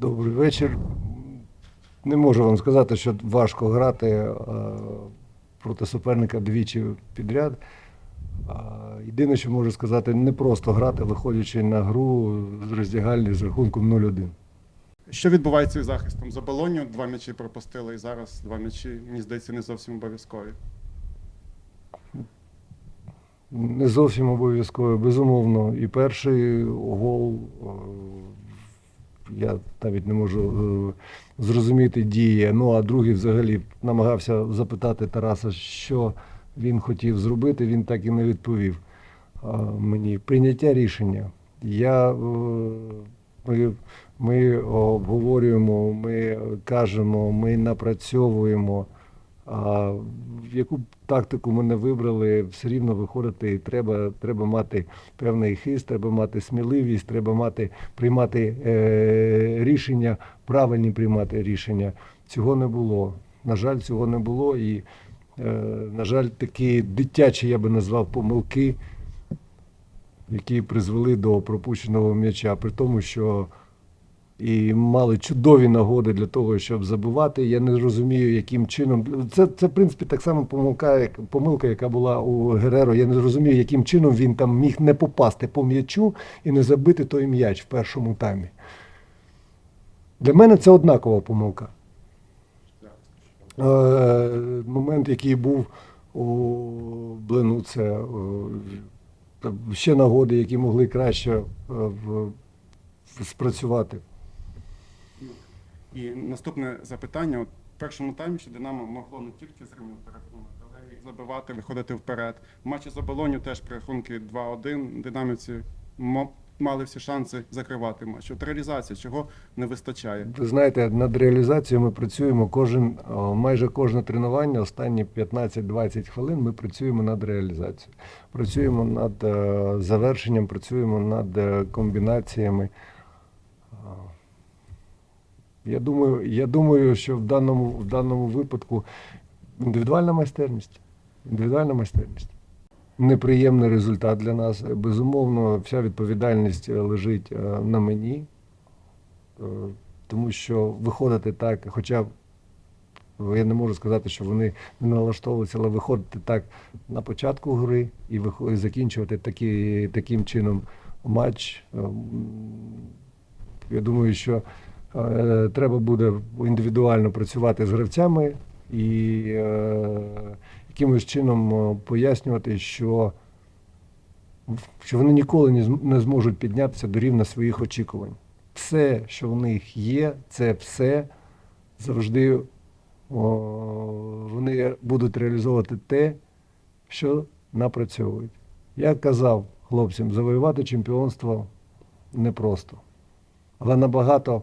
Добрий вечір. Не можу вам сказати, що важко грати е, проти суперника двічі підряд. Єдине, що можу сказати, не просто грати, виходячи на гру з роздягальні з рахунком 0-1. Що відбувається із захистом? За Болонью два м'ячі пропустили, і зараз два м'ячі, мені здається, не зовсім обов'язкові. Не зовсім обов'язково, безумовно. І перший гол, е, я навіть не можу е, зрозуміти дії. Ну а другий взагалі намагався запитати Тараса, що він хотів зробити, він так і не відповів е, мені. Прийняття рішення. Я, е, ми, ми обговорюємо, ми кажемо, ми напрацьовуємо. А яку тактику ми не вибрали, все рівно виходити треба, треба мати певний хист, треба мати сміливість, треба мати приймати е, рішення, правильні приймати рішення. Цього не було. На жаль, цього не було. І, е, на жаль, такі дитячі, я би назвав, помилки, які призвели до пропущеного м'яча, при тому, що і мали чудові нагоди для того, щоб забивати. Я не розумію, яким чином. Це, це в принципі, так само помилка, як, помилка, яка була у Гереро. Я не розумію, яким чином він там міг не попасти по м'ячу і не забити той м'яч в першому таймі. Для мене це однакова помилка. Е, момент, який був у Блену, це е, ще нагоди, які могли краще е, спрацювати. І наступне запитання: От в першому таймі ще Динамо могло не тільки зрівняти рахунок, але й забивати, виходити вперед. В матчі за Болонью теж при рахунки 2-1 динамівці мали всі шанси закривати матч. От реалізація чого не вистачає. Ви знаєте, над реалізацією ми працюємо кожен, майже кожне тренування, останні 15-20 хвилин ми працюємо над реалізацією. Працюємо над е, завершенням, працюємо над е, комбінаціями. Я думаю, я думаю, що в даному, в даному випадку індивідуальна майстерність. Індивідуальна майстерність. Неприємний результат для нас. Безумовно, вся відповідальність е, лежить е, на мені. Е, тому що виходити так, хоча я не можу сказати, що вони не налаштовуються, але виходити так на початку гри і закінчувати такі, таким чином матч. Я думаю, що треба буде індивідуально працювати з гравцями і е, якимось чином е, пояснювати, що, що вони ніколи не зможуть піднятися до рівня своїх очікувань все, що в них є, це все завжди о, вони будуть реалізовувати те, що напрацьовують. Я казав хлопцям, завоювати чемпіонство непросто, але набагато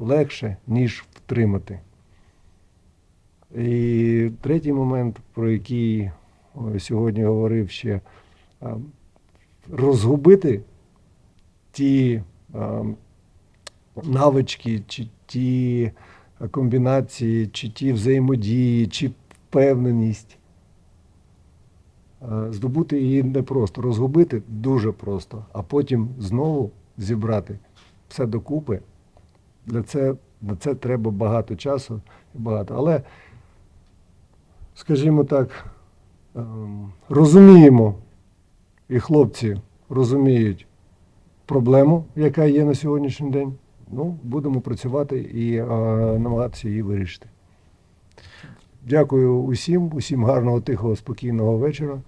легше, ніж втримати. І третій момент, про який сьогодні говорив ще, розгубити ті навички, чи ті комбінації, чи ті взаємодії, чи впевненість. Е, Здобути її не просто, розгубити дуже просто, а потім знову зібрати все докупи. Для це, на це треба багато часу і багато. Але, скажімо так, ем, розуміємо, і хлопці розуміють проблему, яка є на сьогоднішній день. Ну, будемо працювати і е, намагатися її вирішити. Дякую усім, усім гарного, тихого, спокійного вечора.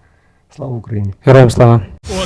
Слава Україні! Героям слава!